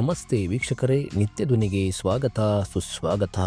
ನಮಸ್ತೆ ವೀಕ್ಷಕರೇ ನಿತ್ಯ ಧ್ವನಿಗೆ ಸ್ವಾಗತ ಸುಸ್ವಾಗತ.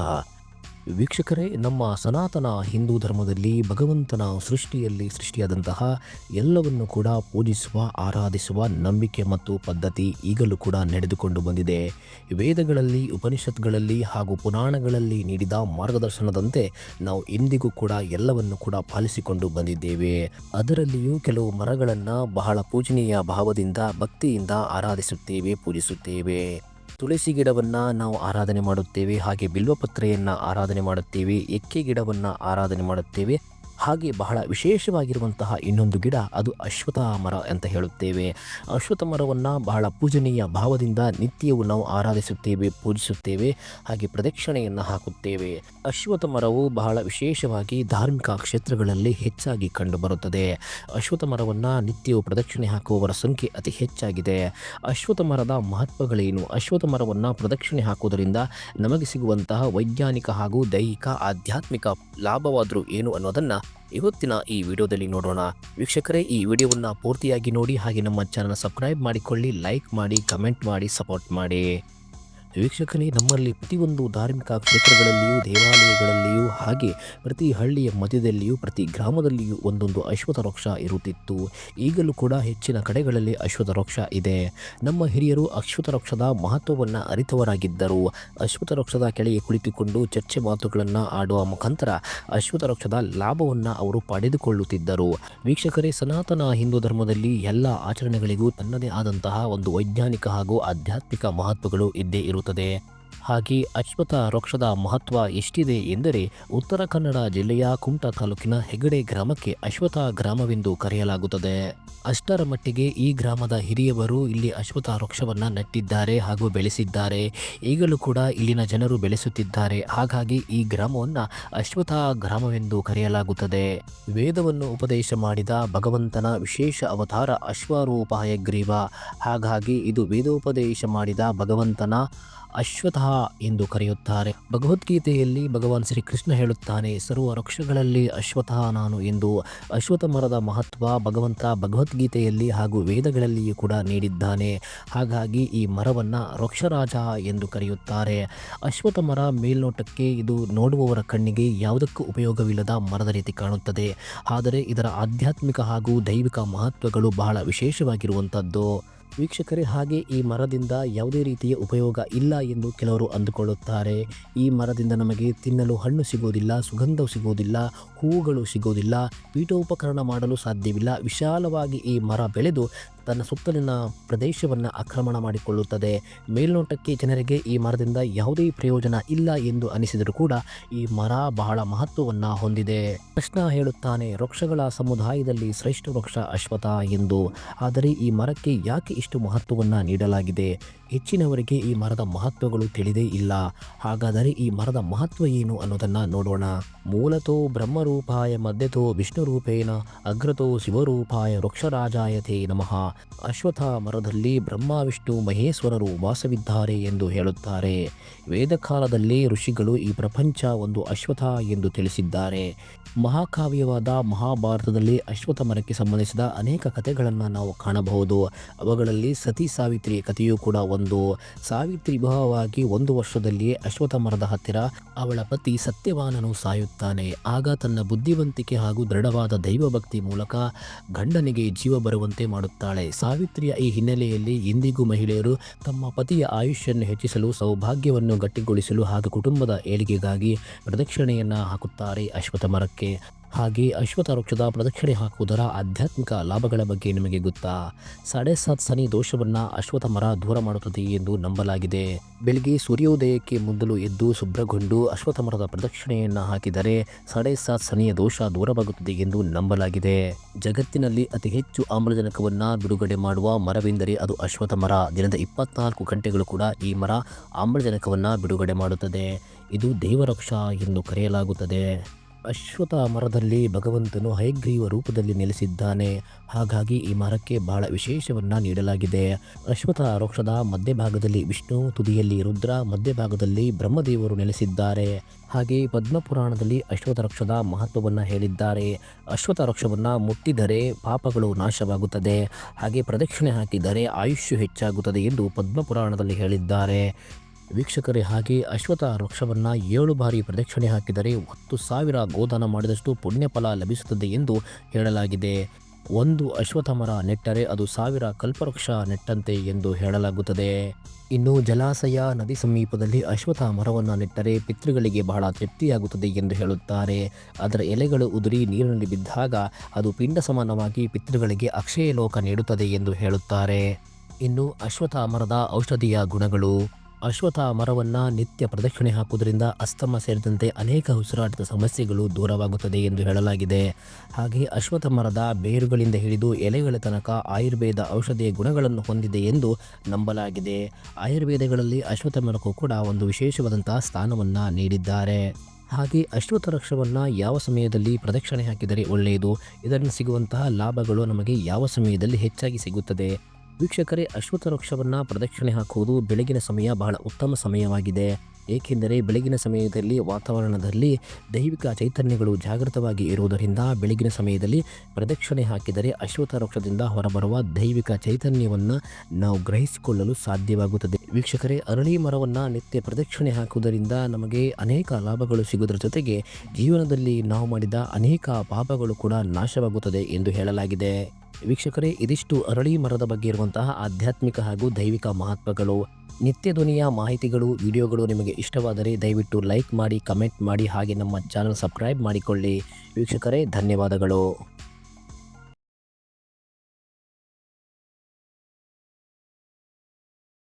ವೀಕ್ಷಕರೇ, ನಮ್ಮ ಸನಾತನ ಹಿಂದೂ ಧರ್ಮದಲ್ಲಿ ಭಗವಂತನ ಸೃಷ್ಟಿಯಲ್ಲಿ ಸೃಷ್ಟಿಯಾದಂತಹ ಎಲ್ಲವನ್ನು ಕೂಡ ಪೂಜಿಸುವ, ಆರಾಧಿಸುವ ನಂಬಿಕೆ ಮತ್ತು ಪದ್ಧತಿ ಈಗಲೂ ಕೂಡ ನಡೆದುಕೊಂಡು ಬಂದಿದೆ. ವೇದಗಳಲ್ಲಿ, ಉಪನಿಷತ್ಗಳಲ್ಲಿ ಹಾಗೂ ಪುರಾಣಗಳಲ್ಲಿ ನೀಡಿದ ಮಾರ್ಗದರ್ಶನದಂತೆ ನಾವು ಇಂದಿಗೂ ಕೂಡ ಎಲ್ಲವನ್ನು ಕೂಡ ಪಾಲಿಸಿಕೊಂಡು ಬಂದಿದ್ದೇವೆ. ಅದರಲ್ಲಿಯೂ ಕೆಲವು ಮರಗಳನ್ನು ಬಹಳ ಪೂಜನೀಯ ಭಾವದಿಂದ, ಭಕ್ತಿಯಿಂದ ಆರಾಧಿಸುತ್ತೇವೆ, ಪೂಜಿಸುತ್ತೇವೆ. ತುಳಸಿ ಗಿಡವನ್ನು ನಾವು ಆರಾಧನೆ ಮಾಡುತ್ತೇವೆ ಹಾಗೆ ಬಿಲ್ವಪತ್ರೆಯನ್ನು ಆರಾಧನೆ ಮಾಡುತ್ತೇವೆ ಎಕ್ಕೆ ಗಿಡವನ್ನು ಆರಾಧನೆ ಮಾಡುತ್ತೇವೆ. ಹಾಗೆ ಬಹಳ ವಿಶೇಷವಾಗಿರುವಂತಹ ಇನ್ನೊಂದು ಗಿಡ, ಅದು ಅಶ್ವಥ ಮರ ಅಂತ ಹೇಳುತ್ತೇವೆ. ಅಶ್ವಥ ಮರವನ್ನು ಬಹಳ ಪೂಜನೀಯ ಭಾವದಿಂದ ನಿತ್ಯವೂ ನಾವು ಆರಾಧಿಸುತ್ತೇವೆ, ಪೂಜಿಸುತ್ತೇವೆ, ಹಾಗೆ ಪ್ರದಕ್ಷಿಣೆಯನ್ನು ಹಾಕುತ್ತೇವೆ. ಅಶ್ವಥ ಮರವು ಬಹಳ ವಿಶೇಷವಾಗಿ ಧಾರ್ಮಿಕ ಕ್ಷೇತ್ರಗಳಲ್ಲಿ ಹೆಚ್ಚಾಗಿ ಕಂಡುಬರುತ್ತದೆ. ಅಶ್ವಥ ಮರವನ್ನು ನಿತ್ಯವೂ ಪ್ರದಕ್ಷಿಣೆ ಹಾಕುವವರ ಸಂಖ್ಯೆ ಅತಿ ಹೆಚ್ಚಾಗಿದೆ. ಅಶ್ವಥ ಮರದ ಮಹತ್ವಗಳೇನು? ಅಶ್ವಥ ಮರವನ್ನು ಪ್ರದಕ್ಷಿಣೆ ಹಾಕುವುದರಿಂದ ನಮಗೆ ಸಿಗುವಂತಹ ವೈಜ್ಞಾನಿಕ ಹಾಗೂ ದೈಹಿಕ, ಆಧ್ಯಾತ್ಮಿಕ ಲಾಭವಾದರೂ ಏನು ಅನ್ನೋದನ್ನು ಇವತ್ತಿನ ಈ ವಿಡಿಯೋದಲ್ಲಿ ನೋಡೋಣ. ವೀಕ್ಷಕರೇ, ಈ ವಿಡಿಯೋವನ್ನು ಪೂರ್ತಿಯಾಗಿ ನೋಡಿ ಹಾಗೆ ನಮ್ಮ ಚಾನಲ್ ಸಬ್ಸ್ಕ್ರೈಬ್ ಮಾಡಿಕೊಳ್ಳಿ ಲೈಕ್ ಮಾಡಿ ಕಮೆಂಟ್ ಮಾಡಿ ಸಪೋರ್ಟ್ ಮಾಡಿ. ವೀಕ್ಷಕರೇ ನಮ್ಮಲ್ಲಿ ಪ್ರತಿಯೊಂದು ಧಾರ್ಮಿಕ ಕ್ಷೇತ್ರಗಳಲ್ಲಿಯೂ, ದೇವಾಲಯಗಳಲ್ಲಿಯೂ, ಹಾಗೆ ಪ್ರತಿ ಹಳ್ಳಿಯ ಮಧ್ಯದಲ್ಲಿಯೂ, ಪ್ರತಿ ಗ್ರಾಮದಲ್ಲಿಯೂ ಒಂದೊಂದು ಅಶ್ವಥ ವೃಕ್ಷ ಇರುತ್ತಿತ್ತು. ಈಗಲೂ ಕೂಡ ಹೆಚ್ಚಿನ ಕಡೆಗಳಲ್ಲಿ ಅಶ್ವಥ ವೃಕ್ಷ ಇದೆ. ನಮ್ಮ ಹಿರಿಯರು ಅಶ್ವಥ ವೃಕ್ಷದ ಮಹತ್ವವನ್ನು ಅರಿತವರಾಗಿದ್ದರು. ಅಶ್ವಥ ವೃಕ್ಷದ ಕೆಳಗೆ ಕುಳಿತುಕೊಂಡು ಚರ್ಚೆ ಮಾತುಗಳನ್ನು ಆಡುವ ಮುಖಾಂತರ ಅಶ್ವಥ ವೃಕ್ಷದ ಲಾಭವನ್ನು ಅವರು ಪಡೆದುಕೊಳ್ಳುತ್ತಿದ್ದರು. ವೀಕ್ಷಕರೇ, ಸನಾತನ ಹಿಂದೂ ಧರ್ಮದಲ್ಲಿ ಎಲ್ಲ ಆಚರಣೆಗಳಿಗೂ ತನ್ನದೇ ಆದಂತಹ ಒಂದು ವೈಜ್ಞಾನಿಕ ಹಾಗೂ ಆಧ್ಯಾತ್ಮಿಕ ಮಹತ್ವಗಳು ಇದ್ದೇ ಇರುತ್ತದೆ ಹಾಗೆ ಅಶ್ವಥ ವೃಕ್ಷದ ಮಹತ್ವ ಎಷ್ಟಿದೆ ಎಂದರೆ ಉತ್ತರ ಕನ್ನಡ ಜಿಲ್ಲೆಯ ಕುಮಟಾ ತಾಲೂಕಿನ ಹೆಗಡೆ ಗ್ರಾಮಕ್ಕೆ ಅಶ್ವಥ ಗ್ರಾಮವೆಂದು ಕರೆಯಲಾಗುತ್ತದೆ. ಅಷ್ಟರ ಮಟ್ಟಿಗೆ ಈ ಗ್ರಾಮದ ಹಿರಿಯವರು ಇಲ್ಲಿ ಅಶ್ವಥ ವೃಕ್ಷವನ್ನು ನೆಟ್ಟಿದ್ದಾರೆ ಹಾಗೂ ಬೆಳೆಸಿದ್ದಾರೆ. ಈಗಲೂ ಕೂಡ ಇಲ್ಲಿನ ಜನರು ಬೆಳೆಸುತ್ತಿದ್ದಾರೆ. ಹಾಗಾಗಿ ಈ ಗ್ರಾಮವನ್ನು ಅಶ್ವಥ ಗ್ರಾಮವೆಂದು ಕರೆಯಲಾಗುತ್ತದೆ. ವೇದವನ್ನು ಉಪದೇಶ ಮಾಡಿದ ಭಗವಂತನ ವಿಶೇಷ ಅವತಾರ ಅಶ್ವರೂಪಾಯ ಗ್ರೀವ ಹಾಗಾಗಿ ಇದು ವೇದೋಪದೇಶ ಮಾಡಿದ ಭಗವಂತನ ಅಶ್ವಥ ಎಂದು ಕರೆಯುತ್ತಾರೆ. ಭಗವದ್ಗೀತೆಯಲ್ಲಿ ಭಗವಾನ್ ಶ್ರೀಕೃಷ್ಣ ಹೇಳುತ್ತಾನೆ, ಸರ್ವ ವೃಕ್ಷಗಳಲ್ಲಿ ಅಶ್ವತಃ ನಾನು ಎಂದು. ಅಶ್ವಥ ಮರದ ಮಹತ್ವ ಭಗವಂತ ಭಗವದ್ಗೀತೆಯಲ್ಲಿ ಹಾಗೂ ವೇದಗಳಲ್ಲಿಯೂ ಕೂಡ ನೀಡಿದ್ದಾನೆ. ಹಾಗಾಗಿ ಈ ಮರವನ್ನು ವೃಕ್ಷರಾಜ ಎಂದು ಕರೆಯುತ್ತಾರೆ. ಅಶ್ವಥ ಮರ ಮೇಲ್ನೋಟಕ್ಕೆ ಇದು ನೋಡುವವರ ಕಣ್ಣಿಗೆ ಯಾವುದಕ್ಕೂ ಉಪಯೋಗವಿಲ್ಲದ ಮರದ ರೀತಿ ಕಾಣುತ್ತದೆ. ಆದರೆ ಇದರ ಆಧ್ಯಾತ್ಮಿಕ ಹಾಗೂ ದೈವಿಕ ಮಹತ್ವಗಳು ಬಹಳ ವಿಶೇಷವಾಗಿರುವಂಥದ್ದು ವೀಕ್ಷಕರೇ, ಹಾಗೆ ಈ ಮರದಿಂದ ಯಾವುದೇ ರೀತಿಯ ಉಪಯೋಗ ಇಲ್ಲ ಎಂದು ಕೆಲವರು ಅಂದುಕೊಳ್ಳುತ್ತಾರೆ. ಈ ಮರದಿಂದ ನಮಗೆ ತಿನ್ನಲು ಹಣ್ಣು ಸಿಗುವುದಿಲ್ಲ ಸುಗಂಧ ಸಿಗುವುದಿಲ್ಲ ಹೂವುಗಳು ಸಿಗುವುದಿಲ್ಲ ಪೀಠೋಪಕರಣ ಮಾಡಲು ಸಾಧ್ಯವಿಲ್ಲ. ವಿಶಾಲವಾಗಿ ಈ ಮರ ಬೆಳೆದು ತನ್ನ ಸುತ್ತಲಿನ ಪ್ರದೇಶವನ್ನು ಆಕ್ರಮಣ ಮಾಡಿಕೊಳ್ಳುತ್ತದೆ. ಮೇಲ್ನೋಟಕ್ಕೆ ಜನರಿಗೆ ಈ ಮರದಿಂದ ಯಾವುದೇ ಪ್ರಯೋಜನ ಇಲ್ಲ ಎಂದು ಅನಿಸಿದರೂ ಕೂಡ ಈ ಮರ ಬಹಳ ಮಹತ್ವವನ್ನು ಹೊಂದಿದೆ. ಕೃಷ್ಣ ಹೇಳುತ್ತಾನೆ, ವೃಕ್ಷಗಳ ಸಮುದಾಯದಲ್ಲಿ ಶ್ರೇಷ್ಠ ವೃಕ್ಷ ಅಶ್ವಥ ಎಂದು. ಆದರೆ ಈ ಮರಕ್ಕೆ ಯಾಕೆ ಇಷ್ಟು ಮಹತ್ವವನ್ನು ನೀಡಲಾಗಿದೆ? ಹೆಚ್ಚಿನವರಿಗೆ ಈ ಮರದ ಮಹತ್ವಗಳು ತಿಳಿದೇ ಇಲ್ಲ. ಹಾಗಾದರೆ ಈ ಮರದ ಮಹತ್ವ ಏನು ಅನ್ನೋದನ್ನು ನೋಡೋಣ. ಮೂಲತೋ ಬ್ರಹ್ಮರೂಪಾಯ ಮಧ್ಯತೋ ವಿಷ್ಣುರೂಪೇಣ, ಅಗ್ರತೋ ಶಿವರೂಪಾಯ ವೃಕ್ಷರಾಜಾಯತೆ ನಮಃ. ಅಶ್ವಥ ಮರದಲ್ಲಿ ಬ್ರಹ್ಮ ವಿಷ್ಣು ಮಹೇಶ್ವರರು ವಾಸವಿದ್ದಾರೆ ಎಂದು ಹೇಳುತ್ತಾರೆ. ವೇದಕಾಲದಲ್ಲಿ ಋಷಿಗಳು ಈ ಪ್ರಪಂಚ ಒಂದು ಅಶ್ವಥ ಎಂದು ತಿಳಿಸಿದ್ದಾರೆ. ಮಹಾಕಾವ್ಯವಾದ ಮಹಾಭಾರತದಲ್ಲಿ ಅಶ್ವಥ ಮರಕ್ಕೆ ಸಂಬಂಧಿಸಿದ ಅನೇಕ ಕಥೆಗಳನ್ನು ನಾವು ಕಾಣಬಹುದು. ಅವುಗಳಲ್ಲಿ ಸತಿ ಸಾವಿತ್ರಿ ಕಥೆಯೂ ಕೂಡ ಒಂದು. ಸಾವಿತ್ರಿ ವಿವಾಹವಾಗಿ ಒಂದು ವರ್ಷದಲ್ಲಿಯೇ ಅಶ್ವಥ ಮರದ ಹತ್ತಿರ ಅವಳ ಪತಿ ಸತ್ಯವಾನನು ಸಾಯುತ್ತಾನೆ. ಆಗ ತನ್ನ ಬುದ್ಧಿವಂತಿಕೆ ಹಾಗೂ ದೃಢವಾದ ದೈವಭಕ್ತಿ ಮೂಲಕ ಗಂಡನಿಗೆ ಜೀವ ಬರುವಂತೆ ಮಾಡುತ್ತಾಳೆ. ಸಾವಿತ್ರಿಯ ಈ ಹಿನ್ನೆಲೆಯಲ್ಲಿ ಇಂದಿಗೂ ಮಹಿಳೆಯರು ತಮ್ಮ ಪತಿಯ ಆಯುಷ್ಯನ್ನು ಹೆಚ್ಚಿಸಲು, ಸೌಭಾಗ್ಯವನ್ನು ಗಟ್ಟಿಗೊಳಿಸಲು ಹಾಗೂ ಕುಟುಂಬದ ಏಳಿಗೆಗಾಗಿ ಪ್ರದಕ್ಷಿಣೆಯನ್ನು ಹಾಕುತ್ತಾರೆ ಅಶ್ವಥ ಮರಕ್ಕೆ ಹಾಗೆ ಅಶ್ವಥ ವೃಕ್ಷದ ಪ್ರದಕ್ಷಿಣೆ ಹಾಕುವುದರ ಆಧ್ಯಾತ್ಮಿಕ ಲಾಭಗಳ ಬಗ್ಗೆ ನಿಮಗೆ ಗೊತ್ತಾ? ಸಾಡೆ ಸಾತ್ ಸನಿ ದೋಷವನ್ನು ಅಶ್ವಥ ಮರ ದೂರ ಮಾಡುತ್ತದೆ ಎಂದು ನಂಬಲಾಗಿದೆ. ಬೆಳಿಗ್ಗೆ ಸೂರ್ಯೋದಯಕ್ಕೆ ಮೊದಲು ಎದ್ದು ಶುಭ್ರಗೊಂಡು ಅಶ್ವಥ ಮರದ ಪ್ರದಕ್ಷಿಣೆಯನ್ನು ಹಾಕಿದರೆ ಸಾಡೆ ಸಾತ್ ಸನಿಯ ದೋಷ ದೂರವಾಗುತ್ತದೆ ಎಂದು ನಂಬಲಾಗಿದೆ. ಜಗತ್ತಿನಲ್ಲಿ ಅತಿ ಹೆಚ್ಚು ಆಮ್ಲಜನಕವನ್ನು ಬಿಡುಗಡೆ ಮಾಡುವ ಮರವೆಂದರೆ ಅದು ಅಶ್ವಥ ಮರ. ದಿನದ ಇಪ್ಪತ್ನಾಲ್ಕು ಗಂಟೆಗಳು ಕೂಡ ಈ ಮರ ಆಮ್ಲಜನಕವನ್ನು ಬಿಡುಗಡೆ ಮಾಡುತ್ತದೆ. ಇದು ದೇವರಕ್ಷ ಎಂದು ಕರೆಯಲಾಗುತ್ತದೆ. ಅಶ್ವತ್ಥ ಮರದಲ್ಲಿ ಭಗವಂತನು ಹಯಗ್ರೀವ ರೂಪದಲ್ಲಿ ನೆಲೆಸಿದ್ದಾನೆ. ಹಾಗಾಗಿ ಈ ಮರಕ್ಕೆ ಬಹಳ ವಿಶೇಷವನ್ನು ನೀಡಲಾಗಿದೆ. ಅಶ್ವಥ ವೃಕ್ಷದ ಮಧ್ಯಭಾಗದಲ್ಲಿ ವಿಷ್ಣು, ತುದಿಯಲ್ಲಿ ರುದ್ರ, ಮಧ್ಯಭಾಗದಲ್ಲಿ ಬ್ರಹ್ಮದೇವರು ನೆಲೆಸಿದ್ದಾರೆ. ಹಾಗೆ ಪದ್ಮಪುರಾಣದಲ್ಲಿ ಅಶ್ವಥ ವೃಕ್ಷದ ಮಹತ್ವವನ್ನು ಹೇಳಿದ್ದಾರೆ. ಅಶ್ವಥ ವೃಕ್ಷವನ್ನು ಮುಟ್ಟಿದರೆ ಪಾಪಗಳು ನಾಶವಾಗುತ್ತದೆ. ಹಾಗೆ ಪ್ರದಕ್ಷಿಣೆ ಹಾಕಿದರೆ ಆಯುಷ್ಯು ಹೆಚ್ಚಾಗುತ್ತದೆ ಎಂದು ಪದ್ಮಪುರಾಣದಲ್ಲಿ ಹೇಳಿದ್ದಾರೆ. ವೀಕ್ಷಕರೇ, ಹಾಗೆ ಅಶ್ವಥ ವೃಕ್ಷವನ್ನು ಏಳು ಬಾರಿ ಪ್ರದಕ್ಷಿಣೆ ಹಾಕಿದರೆ ಹತ್ತು ಸಾವಿರ ಗೋದಾನ ಮಾಡಿದಷ್ಟು ಪುಣ್ಯಫಲ ಲಭಿಸುತ್ತದೆ ಎಂದು ಹೇಳಲಾಗಿದೆ. ಒಂದು ಅಶ್ವಥ ಮರ ನೆಟ್ಟರೆ ಅದು ಸಾವಿರ ಕಲ್ಪವೃಕ್ಷ ನೆಟ್ಟಂತೆ ಎಂದು ಹೇಳಲಾಗುತ್ತದೆ. ಇನ್ನು ಜಲಾಶಯ ನದಿ ಸಮೀಪದಲ್ಲಿ ಅಶ್ವಥ ಮರವನ್ನು ನೆಟ್ಟರೆ ಪಿತೃಗಳಿಗೆ ಬಹಳ ತೃಪ್ತಿಯಾಗುತ್ತದೆ ಎಂದು ಹೇಳುತ್ತಾರೆ. ಅದರ ಎಲೆಗಳು ಉದುರಿ ನೀರಿನಲ್ಲಿ ಬಿದ್ದಾಗ ಅದು ಪಿಂಡ ಸಮಾನವಾಗಿ ಪಿತೃಗಳಿಗೆ ಅಕ್ಷಯ ಲೋಕ ನೀಡುತ್ತದೆ ಎಂದು ಹೇಳುತ್ತಾರೆ. ಇನ್ನು ಅಶ್ವಥ ಮರದ ಔಷಧೀಯ ಗುಣಗಳು. ಅಶ್ವತ್ಥ ಮರವನ್ನು ನಿತ್ಯ ಪ್ರದಕ್ಷಿಣೆ ಹಾಕುವುದರಿಂದ ಅಸ್ತಮ ಸೇರಿದಂತೆ ಅನೇಕ ಉಸಿರಾಟದ ಸಮಸ್ಯೆಗಳು ದೂರವಾಗುತ್ತದೆ ಎಂದು ಹೇಳಲಾಗಿದೆ. ಹಾಗೆ ಅಶ್ವಥ ಮರದ ಬೇರುಗಳಿಂದ ಹಿಡಿದು ಎಲೆಗಳ ತನಕ ಆಯುರ್ವೇದ ಔಷಧಿಯ ಗುಣಗಳನ್ನು ಹೊಂದಿದೆ ಎಂದು ನಂಬಲಾಗಿದೆ. ಆಯುರ್ವೇದಗಳಲ್ಲಿ ಅಶ್ವಥ ಮರಕ್ಕೂ ಕೂಡ ಒಂದು ವಿಶೇಷವಾದಂತಹ ಸ್ಥಾನವನ್ನು ನೀಡಿದ್ದಾರೆ. ಹಾಗೆ ಅಶ್ವತ್ಥ ವೃಕ್ಷವನ್ನು ಯಾವ ಸಮಯದಲ್ಲಿ ಪ್ರದಕ್ಷಿಣೆ ಹಾಕಿದರೆ ಒಳ್ಳೆಯದು? ಇದರಿಂದ ಸಿಗುವಂತಹ ಲಾಭಗಳು ನಮಗೆ ಯಾವ ಸಮಯದಲ್ಲಿ ಹೆಚ್ಚಾಗಿ ಸಿಗುತ್ತದೆ? ವೀಕ್ಷಕರೇ ಅಶ್ವತ್ಥ ವೃಕ್ಷವನ್ನು ಪ್ರದಕ್ಷಿಣೆ ಹಾಕುವುದು ಬೆಳಗಿನ ಸಮಯ ಬಹಳ ಉತ್ತಮ ಸಮಯವಾಗಿದೆ. ಏಕೆಂದರೆ, ಬೆಳಗಿನ ಸಮಯದಲ್ಲಿ, ವಾತಾವರಣದಲ್ಲಿ ದೈವಿಕ ಚೈತನ್ಯಗಳು ಜಾಗೃತವಾಗಿ ಇರುವುದರಿಂದ ಬೆಳಗಿನ ಸಮಯದಲ್ಲಿ ಪ್ರದಕ್ಷಿಣೆ ಹಾಕಿದರೆ ಅಶ್ವತ್ಥ ವೃಕ್ಷದಿಂದ ಹೊರಬರುವ ದೈವಿಕ ಚೈತನ್ಯವನ್ನು ನಾವು ಗ್ರಹಿಸಿಕೊಳ್ಳಲು ಸಾಧ್ಯವಾಗುತ್ತದೆ. ವೀಕ್ಷಕರೇ, ಅರಳಿ ಮರವನ್ನು ನಿತ್ಯ ಪ್ರದಕ್ಷಿಣೆ ಹಾಕುವುದರಿಂದ ನಮಗೆ ಅನೇಕ ಲಾಭಗಳು ಸಿಗುವುದರ ಜೊತೆಗೆ ಜೀವನದಲ್ಲಿ ನಾವು ಮಾಡಿದ ಅನೇಕ ಪಾಪಗಳು ಕೂಡ ನಾಶವಾಗುತ್ತದೆ ಎಂದು ಹೇಳಲಾಗಿದೆ. ವೀಕ್ಷಕರೇ, ಇದಿಷ್ಟು ಅರಳಿ ಮರದ ಬಗ್ಗೆ ಇರುವಂತಹ ಆಧ್ಯಾತ್ಮಿಕ ಹಾಗೂ ದೈವಿಕ ಮಹತ್ವಗಳು, ನಿತ್ಯ ಧ್ವನಿಯ ಮಾಹಿತಿಗಳು, ವಿಡಿಯೋಗಳು ನಿಮಗೆ ಇಷ್ಟವಾದರೆ ದಯವಿಟ್ಟು ಲೈಕ್ ಮಾಡಿ, ಕಮೆಂಟ್ ಮಾಡಿ, ಹಾಗೆ ನಮ್ಮ ಚಾನಲ್ ಸಬ್ಸ್ಕ್ರೈಬ್ ಮಾಡಿಕೊಳ್ಳಿ. ವೀಕ್ಷಕರೇ, ಧನ್ಯವಾದಗಳು.